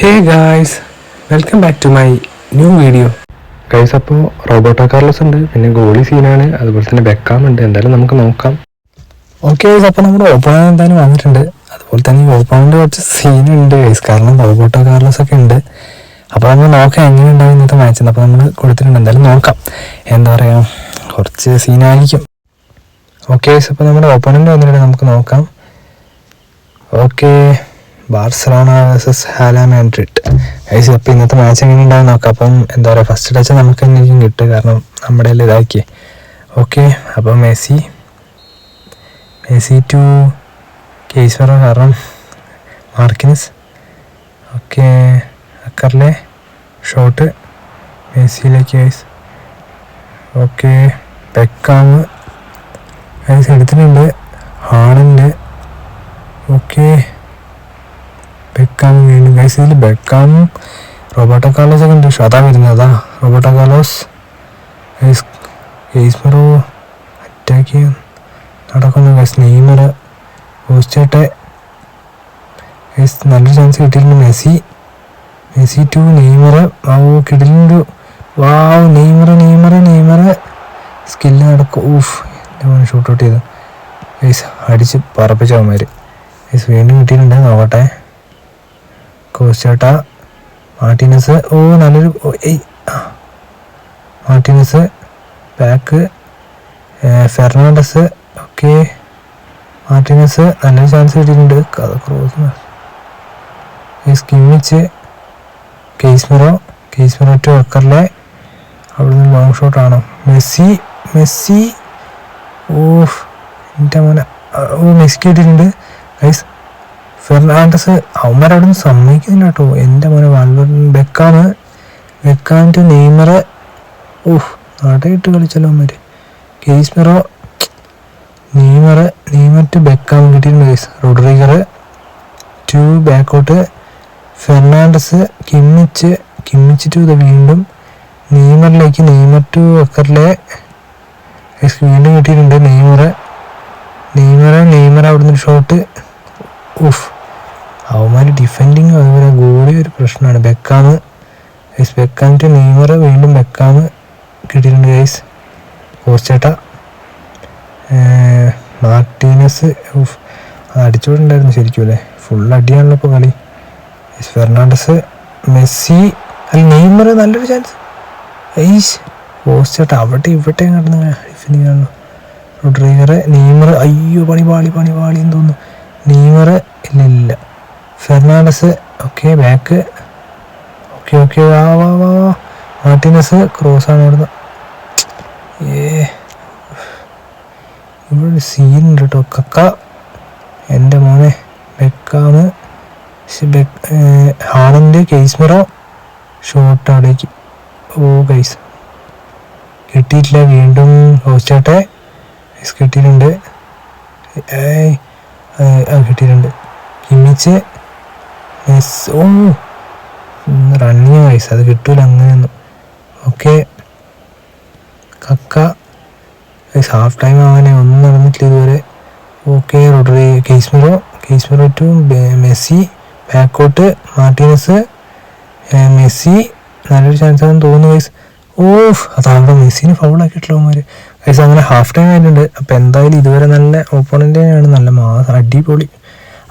Hey guys welcome back to my new video guys അപ്പോൾ Roberto Carlos ഉണ്ട് പിന്നെ goalie സീനാണ് അതുപോലെ തന്നെ ബെക്കാം ഉണ്ട്. എന്തായാലും നമുക്ക് നോക്കാം. ഓക്കെ ഗൈസ് അപ്പോൾ നമ്മുടെ ഓപ്പണർ എന്തായാലും വന്നിട്ടുണ്ട്. അതുപോലെ തന്നെ ഈ ഓപ്പണറിന്റെ കുറച്ച് സീനുണ്ട് ഗൈസ് കാരണം റോബോട്ടോ കാർലോസ് ഒക്കെ ഉണ്ട്. അപ്പോൾ നമ്മൾ നോക്കാം എങ്ങനെ ഉണ്ടാവും ഇന്നത്തെ മാച്ച് അപ്പോൾ നമ്മൾ കൊടുത്തിട്ടുണ്ട്. എന്തായാലും നോക്കാം. എന്താ പറയുക കുറച്ച് സീനായിരിക്കും ഓക്കെ ഗൈസ് അപ്പോൾ നമ്മുടെ ഓപ്പണന്റ് വന്നിട്ടുണ്ട്. നമുക്ക് നോക്കാം. Okay Barcelona versus Real Madrid guys അപ്പോൾ ഇന്നത്തെ മാച്ച് എങ്ങനെ ഉണ്ടാവും നോക്കാം. അപ്പം എന്താ പറയുക ഫസ്റ്റ് ടച്ച് നമുക്ക് തന്നെയായിരിക്കും കിട്ടുക കാരണം നമ്മുടെ എല്ലാം ഇതാക്കി. ഓക്കെ അപ്പോൾ മെസ്സി മെസ്സി ടു കേസ്വറ കാരണം മാർക്കിനസ്. ഓക്കെ അക്കറിലെ ഷോട്ട് മെസ്സിയിലേക്ക് കേസ് ഓക്കെ പെക്കാമ് ഐസ് എടുത്തിട്ടുണ്ട്. ഹാളുണ്ട് ഓക്കെ ബെക്കാം വീണ്ടും ഗൈസ് ഇതിൽ ബെക്കാം റോബോട്ടോ കാലോസ് ഒക്കെ ഉണ്ട്. പക്ഷേ അതാ വരുന്നത്. അതാ റോബോട്ടോ കാലോസ് ഗൈസ് ഗെയ്സ്മറോ അറ്റാക്ക് ചെയ്യാൻ നടക്കുന്നു. ഗൈസ് നെയ്മർ പോസ്റ്റേട്ടെ ഗൈസ് നല്ലൊരു ചാൻസ് കിട്ടിയിട്ടുണ്ട് Messi. Messi to Neymar. Oh കിടിലുണ്ട് wow Neymar Neymar Neymar. Skill നടക്കും. ഊഫ് എന്റെ മോനെ ഷൂട്ട് ഔട്ട് ചെയ്തു. ഗൈസ് അടിച്ച് പറപ്പിച്ചവന്മാർ ഗൈസ് വീണ്ടും കിട്ടിയിട്ടുണ്ട്. നോക്കട്ടെ. കോസ്റ്റേട്ട മാർട്ടിനസ് ഓ നല്ലൊരു. Martinez back Fernandes okay. Martinez നല്ലൊരു ചാൻസ് കിട്ടിയിട്ടുണ്ട്. കഥ ക്രോസ് സ്കിമ്മിച്ച് കേസ്മിറോ കേസ്മിറോ ടു വെക്കറിലെ അവിടെ നിന്ന് ലോങ് ഷോട്ട് ആണോ. Messi Messi. ഓഫ് എന്റെ മോനെ. ഓ മെസ്സി കിട്ടിയിട്ടുണ്ട്. ഫെർണാണ്ടസ് അവന്മാരവിടെ നിന്ന് സമ്മതിക്കുന്നില്ല കേട്ടോ എന്റെ മോനെ വാൽവർ ബെക്കാണ്. ബെക്കാന്റെ നെയ്മർ ഓഹ് നടയിട്ട് കളിച്ചല്ലോ അവന്മാർ Casemiro Neymar Neymar to Beckham കിട്ടിയിട്ടുണ്ട് കേസ്. റോഡ്രിഗർ ടു ബാക്കോട്ട്. ഫെർണാണ്ടസ് കിമ്മിച്ച് കിമ്മിച്ച് ടു ഇത് വീണ്ടും നെയ്മറിലേക്ക് നെയ്മർ ടു വെക്കറിലെ വീണ്ടും കിട്ടിയിട്ടുണ്ട് നെയ്മർ നെയ്മർ നെയ്മർ അവിടുന്ന് ഷോട്ട്. ഉഫ് അവന്മാർ ഡിഫെൻഡിങ് അതുപോലെ ഗോളി ഒരു പ്രശ്നമാണ്. ബെക്കാമ് ഗൈസ് ബെക്കാമിന്റെ നെയ്മർ വീണ്ടും ബെക്കാമ് കിട്ടിയിട്ടുണ്ട് ഗൈസ് കോസ്റ്റേട്ട മാർട്ടീനസ് അത് ശരിക്കും അല്ലേ? ഫുൾ അടിയാണല്ലോ ഇപ്പോൾ കളി. ഫെർണാണ്ടസ് മെസ്സി അല്ല നെയ്മർ നല്ലൊരു ചാൻസ് ഐസ് കോസ്റ്റേട്ട അവിടെ ഇവിടെ കിടന്ന് ഡിഫെൻഡിങ് ആണല്ലോ. റോഡ്രിഗർ നെയ്മർ അയ്യോ പണി പാളി പണി പാളി എന്ന് തോന്നുന്നു. നെയ്മർ ഇല്ല ഇല്ല. Fernandez okay back okay okay വാ വാ വാ വാ. മാർട്ടിനസ് ആണ് ഇവിടുന്ന് ഏ. ഇവിടെ ഒരു സീൻ ഉണ്ട് കേട്ടോ കക്ക. എന്റെ മോനെ ബെക്കാണ്. ഹാളിന്റെ കേസ്മിറോ ഷോട്ട് അവിടേക്ക്. ഓ ഗൈസ് കിട്ടിയിട്ടില്ല. വീണ്ടും ഹോസ്റ്റാട്ടെ കിട്ടിയിട്ടുണ്ട്. കിട്ടിയിട്ടുണ്ട്. കിമ്മിച്ച് മെസ് ഓ റണ്ണിങ് ഗൈസ് അത് കിട്ടൂല അങ്ങനെയൊന്നും. ഓക്കെ കക്ക. ഹാഫ് ടൈം ആവാനെ ഒന്നും നടന്നിട്ടില്ല ഇതുവരെ. ഓക്കെ റോഡറി കേസ്മിറോ കേസ്മിറോ ടു മെസ്സി ബാക്കോട്ട് മാർട്ടിനസ് മെസ്സി നല്ലൊരു ചാൻസ് ആണെന്ന് തോന്നുന്നു ഗൈസ് ഓഫ് അതവിടെ മെസ്സിന് ഫൗളാക്കിയിട്ടുള്ള അവന്മാർ ഗൈസ് അങ്ങനെ ഹാഫ് ടൈം ആയിട്ടുണ്ട്. അപ്പോൾ എന്തായാലും ഇതുവരെ നല്ല ഓപ്പോണന്റ് ആണ് നല്ല മാസം അടിപൊളി.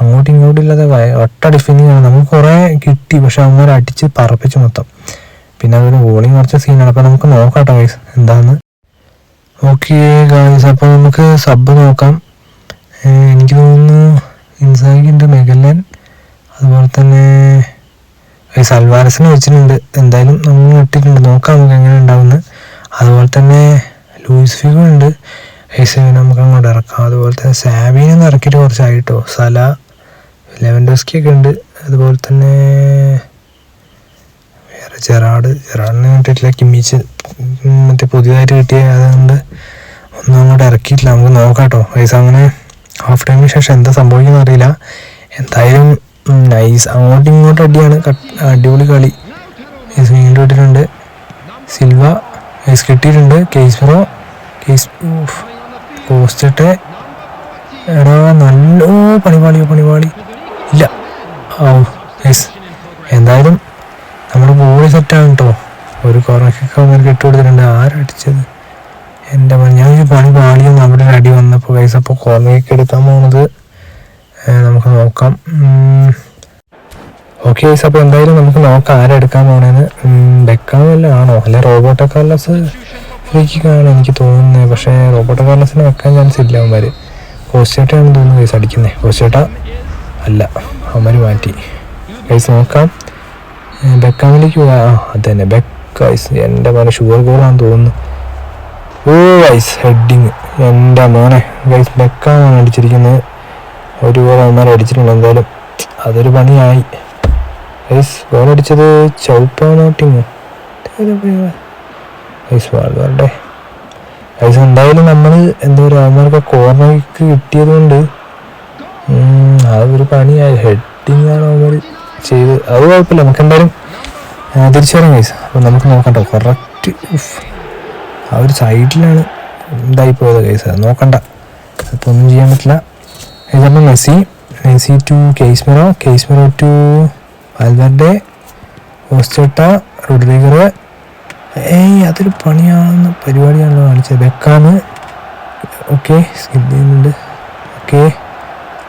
അങ്ങോട്ടും ഇങ്ങോട്ടും ഇല്ലാതെ ഒട്ട ആണ് നമുക്ക് കുറേ കിട്ടി. പക്ഷെ അങ്ങനെ അടിച്ച് പറപ്പിച്ച് മൊത്തം. പിന്നെ അതൊരു ബോളിങ് കുറച്ച് സീനാണ് അപ്പോൾ നമുക്ക് നോക്കാം ഗൈസ് എന്താന്ന്. ഓക്കെ ഗായ്സ് അപ്പോൾ നമുക്ക് സബ് നോക്കാം. എനിക്ക് തോന്നുന്നു ഇൻസാഗിന്റെ മെഗല്ലൻ അതുപോലെ തന്നെ ഗൈസ് അൽവാരസിനെ വെച്ചിട്ടുണ്ട്. എന്തായാലും നമ്മൾ ഇട്ടിട്ടുണ്ട്. നോക്കാം നമുക്ക് എങ്ങനെ ഉണ്ടാവുന്നത് അതുപോലെ തന്നെ ലൂയിസ് ഫിഗോ ഉണ്ട് ഗൈസ് നമുക്ക് അങ്ങോട്ട് ഇറക്കാം. അതുപോലെ തന്നെ സാബിനെ ഇറക്കിയിട്ട് കുറച്ചായിട്ടോ സല ലെവൻഡോസ്കി ഒക്കെ ഉണ്ട്. അതുപോലെ തന്നെ വേറെ ജെറാഡ്. ജെറാഡിനെ കിട്ടിയിട്ടില്ല കിമ്മിച്ച് മറ്റേ പുതിയതായിട്ട് കിട്ടിയ അതുകൊണ്ട് ഒന്നും അങ്ങോട്ട് ഇറക്കിയിട്ടില്ല. നമുക്ക് നോക്കാം കേട്ടോ ഗൈസ് അങ്ങനെ ഹാഫ് ടൈമിന് ശേഷം എന്താ സംഭവിക്കുന്ന അറിയില്ല. എന്തായാലും നൈസ് അങ്ങോട്ടും ഇങ്ങോട്ടും അടിയാണ്. അടിപൊളി കളി. വീണ്ടും ഇട്ടിട്ടുണ്ട്. സിൽവ കേസ് കിട്ടിയിട്ടുണ്ട്. കേസ്മറോ കേസ് പോസ്റ്റിട്ട് എടാ നല്ല പണിപാളിയോ പണിപാളി. ഇല്ല. ഓ എന്തായാലും നമ്മുടെ ബോളി സെറ്റാണ് കേട്ടോ ഒരു കുറച്ചൊക്കെ അങ്ങനെ ഇട്ട് കൊടുത്തിട്ടുണ്ട്. ആരടിച്ചത് എന്റെ മണി ഞാൻ പണി പാളിയൊന്നും അവിടെ ഒരു അടി വന്നപ്പോൾ കൈസ് അപ്പോൾ കോർണേക്ക് എടുക്കാൻ പോകുന്നത് നമുക്ക് നോക്കാം. ഓക്കെ ഗൈസ് അപ്പോൾ എന്തായാലും നമുക്ക് നോക്കാം ആരെടുക്കാൻ പോകണേന്ന് ബെക്കാൻ വല്ല ആണോ? അല്ലെ റോബോട്ടോ കാർലസ് ഫ്രീക്കാണ് എനിക്ക് തോന്നുന്നത്. പക്ഷേ റോബോട്ടോ കാർലസിന് വെക്കാൻ ചാൻസ് ഇല്ല അവന്മാർ കോസ്റ്റേട്ടാണെന്ന് തോന്നുന്നു ഗൈസ് അടിക്കുന്നത് കോസ്റ്റേട്ട അല്ല അവന്മാർ മാറ്റി. ഗൈസ് നോക്കാം. ബെക്കാമിലേക്ക് പോയാ ആ അത് തന്നെ ബെക്ക് ഗൈസ് എന്റെ മോനെ ഷുഗർ ഗോളാന്ന് തോന്നുന്നു. ഓ ഗൈസ് ഹെഡിങ് എന്റെ മോനെ. ഗൈസ് ബെക്കാണ് അടിച്ചിരിക്കുന്നത്. ഒരു ഗോൾ അവന്മാർ അടിച്ചിട്ടുണ്ട് എന്തായാലും. അതൊരു പണിയായി. ഗൈസ് ഗോൾ അടിച്ചത് ചൗപ്പാനോട്ടിങ് ഗൈസ് വളരെ ഗൈസ് എന്തായാലും നമ്മൾ എന്താ പറയുക അവന്മാർക്ക് കോർണർക്ക് കിട്ടിയത് കൊണ്ട് ഉം, അതൊരു പണിയായി ഹെഡിങ് ആണ് നമ്മൾ ചെയ്ത് അത് കുഴപ്പമില്ല. നമുക്ക് എന്തായാലും തിരിച്ചറിയാം ഗൈസ് അപ്പോൾ നമുക്ക് നോക്കണ്ട കറക്റ്റ് ആ ഒരു സൈഡിലാണ് ഇതായി പോയത് ഗൈസ് അത് നോക്കണ്ട. അപ്പോൾ ഒന്നും ചെയ്യാൻ പറ്റില്ല. ഇതാണ് Messi. Messi to Casemiro Casemiro to Valverde ഓസ്റ്റോട്ട Rodriguez ഏയ് അതൊരു പണിയാണെന്ന് പരിപാടിയാണല്ലോ കാണിച്ചത്. ബെക്കാണ് ഓക്കെ സ്കിപ്പ് ചെയ്യുന്നുണ്ട്. Okay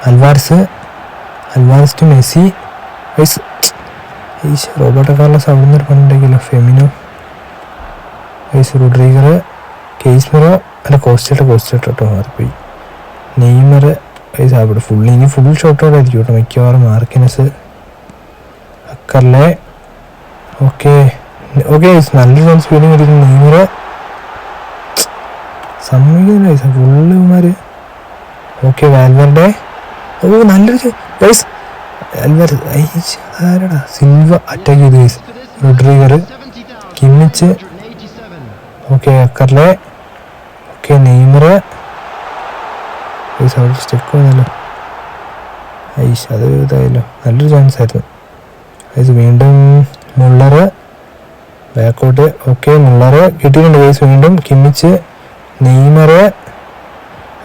Alvarez Alvarez to Messi vice ഈശ് റോബർട്ടോ കാർലസ് അവിടെ നിന്ന് ഒരു പണി ഉണ്ടാക്കിയല്ലോ ഫെമിനോ വൈസ് റോഡ്രിഗർ കേസ്മറോ അല്ല കോസ്റ്റേട്ട കോസ്റ്റേട്ട കേട്ടോ മാറിപ്പോയി. നെയ്മർ വൈസ് അവിടെ ഫുൾ ഇനി ഫുൾ ഷോട്ടോടെ ആയിരിക്കും കേട്ടോ മിക്കവാറും. മാർക്കിനസ് അക്കറിലെ ഓക്കെ ഓക്കെ നല്ലൊരു സ്പീഡിങ് കിട്ടിയിരുന്നു നെയ്മർ സമ്മതിക്കുന്നില്ല ഐസ് ഫുള്ള് ഇവന്മാര്. ഓക്കെ വാൽവറുടെ ഓ നല്ലൊരു വാൽവർ ആരടാ? സിൽവ അറ്റാക്ക് ചെയ്തു വൈസ് റോഡ്രിഗർ കിമ്മിച്ച്. ഓക്കെ അക്കറിലെ ഓക്കെ നെയ്മർ. സ്റ്റെക്ക് വന്നല്ലോ. ഐഷ് അത് ഇതായല്ലോ. നല്ലൊരു ചാൻസ് ആയിരുന്നു. ഐസ് വീണ്ടും മുള്ളറ് ബാക്കോട്ട് ഓക്കെ മുള്ളറ് കിട്ടിയിട്ടുണ്ട് ഗൈസ് വീണ്ടും കിമ്മിച്ച്. നെയ്മർ.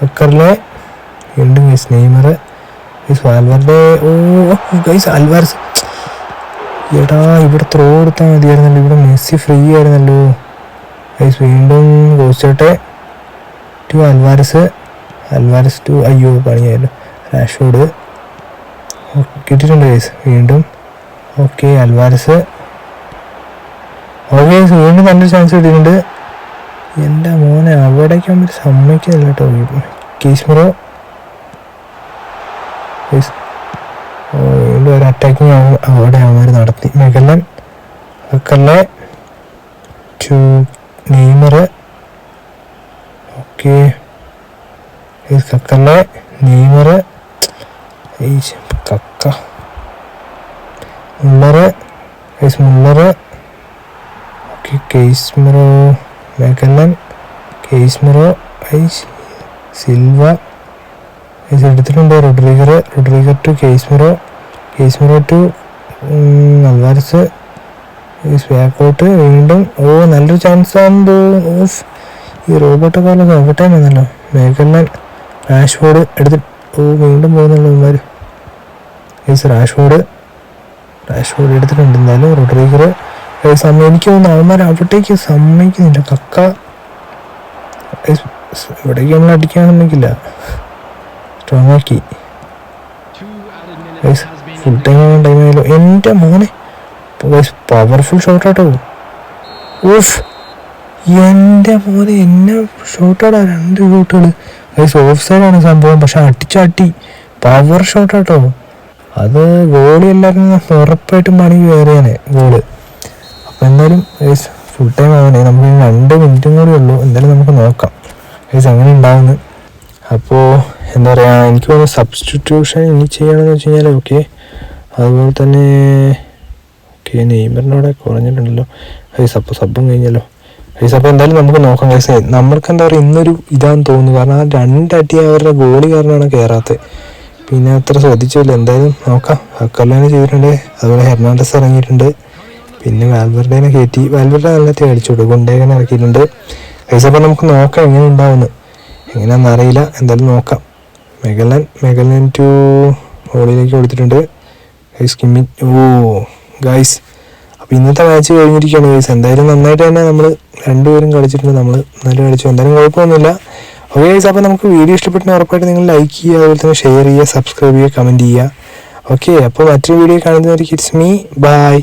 അക്കർലെ. വീണ്ടും ഗൈസ് നെയ്മർ. വാൽവറുടെ ഓ ഗൈസ് അൽവാർസ് എടാ ഇവിടെ ത്രോ കൊടുത്താൽ മതിയായിരുന്നല്ലോ. ഇവിടെ മെസ്സി ഫ്രീ ആയിരുന്നല്ലോ. ഗൈസ് വീണ്ടും കോസ്റ്റോട്ടെ ടു അൽവാരസ് അൽവാരസ് ടു അയ്യോ പണിയായല്ലോ. റാഷോഡ് കിട്ടിയിട്ടുണ്ട് ഗൈസ് വീണ്ടും. ഓക്കെ അൽവാരസ് ഓക്കെ ഗൈസ് വീണ്ടും നല്ലൊരു ചാൻസ് കിട്ടിയിട്ടുണ്ട്. എന്റെ മോനെ അവിടേക്ക് അവർ സമ്മതിക്കുന്നില്ല കേട്ടോ. കേസ്മറോ ഓ, വീണ്ടും ഒരു അറ്റാക്കിങ് അവിടെ അവന്മാർ നടത്തി. മെഗല്ലൻ അക്കല്ലെ ടു നെയ്മർ ഓക്കെ കക്കല്ലെ? നെയ്മർ കക്ക. Muller. മുള്ളറ്. Okay Casemiro. Magellan Casemiro. ഐസ് സിൽവ. എടുത്തിട്ടുണ്ട് റൊഡ്രീഗർ റൊഡ്രിഗർ to Casemiro. Casemiro to Alvarez ബാക്കോട്ട് വീണ്ടും. ഓ നല്ലൊരു ചാൻസ് ആണെന്ന് ഓഫ് ഈ റോബോട്ട് കാലം നോക്കട്ടെ എന്നല്ലോ മേഘല്ലൻ റാഷ്ഫോർഡ് എടുത്ത് ഓ വീണ്ടും പോകുന്നുള്ളൂ റാഷ് ബോർഡ് റാഷ്ഫോർഡ് റാഷ്ഫോർഡ് എടുത്തിട്ടുണ്ട്. എന്തായാലും റൊഡ്രീഗർ എനിക്ക് തോന്നുന്നു അവന്മാർ അവിടേക്ക് സമ്മതിക്കുന്നില്ല. കക്ക ഇവിടേക്ക് നമ്മൾ അടിക്കാൻ സമ്മതിക്കില്ല. സ്ട്രോങ് ആക്കി ഫുൾ ടൈം ടൈം ആയാലോ എന്റെ മോനെ. പവർഫുൾ ഷോട്ട് ആട്ടോ. ഓഫ് എന്റെ മോനെ എന്നെ ഷോട്ടാടാ രണ്ട് ഷോട്ടുകൾ വൈസ് ഓഫ് സൈഡാണ് സംഭവം. പക്ഷെ അടിച്ചാട്ടി പവർ ഷോട്ട് ആട്ടോ. അത് ഗോളി എല്ലാവരും ഉറപ്പായിട്ടും പണി കയറിയാണ് ഗോൾ അപ്പം എന്തായാലും വൈസ് ഫുൾ ടൈം ആവണേ. നമുക്ക് രണ്ട് മിനിറ്റും കൂടി ഉള്ളൂ. എന്തായാലും നമുക്ക് നോക്കാം. വൈസ് അങ്ങനെ ഉണ്ടാവുന്നു. അപ്പോൾ എന്താ പറയുക എനിക്ക് തോന്നുന്നു സബ്സ്റ്റിറ്റ്യൂഷൻ ഇനി ചെയ്യണമെന്ന് വെച്ച് കഴിഞ്ഞാൽ ഓക്കെ അതുപോലെ തന്നെ ഓക്കെ നെയ്മറിനോടെ കുറഞ്ഞിട്ടുണ്ടല്ലോ. ഐ അപ്പോൾ സബ്ബും കഴിഞ്ഞല്ലോ. ഐ അപ്പോൾ എന്തായാലും നമുക്ക് നോക്കാം ഗൈസ് നമ്മൾക്ക് എന്താ പറയുക ഇന്നൊരു ഇതാന്ന് തോന്നുന്നു. കാരണം ആ രണ്ടടി അവരുടെ ഗോളി കാരണമാണ് കയറാത്തത് പിന്നെ അത്ര ശ്രദ്ധിച്ചില്ല. എന്തായാലും നോക്കാം. അക്കല്ലാനെ ചെയ്തിട്ടുണ്ട്. അതുപോലെ ഹെർണാണ്ടസ് ഇറങ്ങിയിട്ടുണ്ട്. പിന്നെ വാൽബർഡേനെ കയറ്റി വാൽവെർഡെ നല്ല തേടിച്ചു കൊടുക്കും കൊണ്ടേകനെ ഇറക്കിയിട്ടുണ്ട്. ഹൈസ് അപ്പോൾ നമുക്ക് നോക്കാം എങ്ങനെ ഉണ്ടാവുന്നു എങ്ങനെയാണെന്ന് അറിയില്ല. എന്തായാലും നോക്കാം. മെഗലൻ മെഗലൻ ടു ഹോളിലേക്ക് കൊടുത്തിട്ടുണ്ട്. സ്കിമ്മിങ് ഓ ഗൈസ് അപ്പോൾ ഇന്നത്തെ മാച്ച് കഴിഞ്ഞിരിക്കുകയാണ് ഗൈസ് എന്തായാലും നന്നായിട്ട് തന്നെ നമ്മൾ രണ്ടുപേരും കളിച്ചിട്ടുണ്ട്. നമ്മൾ നന്നായിട്ട് കളിച്ചു. എന്തായാലും കുഴപ്പമൊന്നുമില്ല. ഓക്കെ ഗൈസ് അപ്പോൾ നമുക്ക് വീഡിയോ ഇഷ്ടപ്പെട്ടാൽ ഉറപ്പായിട്ട് നിങ്ങൾ ലൈക്ക് ചെയ്യുക അതുപോലെ തന്നെ ഷെയർ ചെയ്യുക സബ്സ്ക്രൈബ് ചെയ്യുക കമന്റ് ചെയ്യുക. ഓക്കെ അപ്പോൾ മറ്റൊരു വീഡിയോ കാണുന്നവർക്ക് ഇറ്റ്സ് മീ ബൈ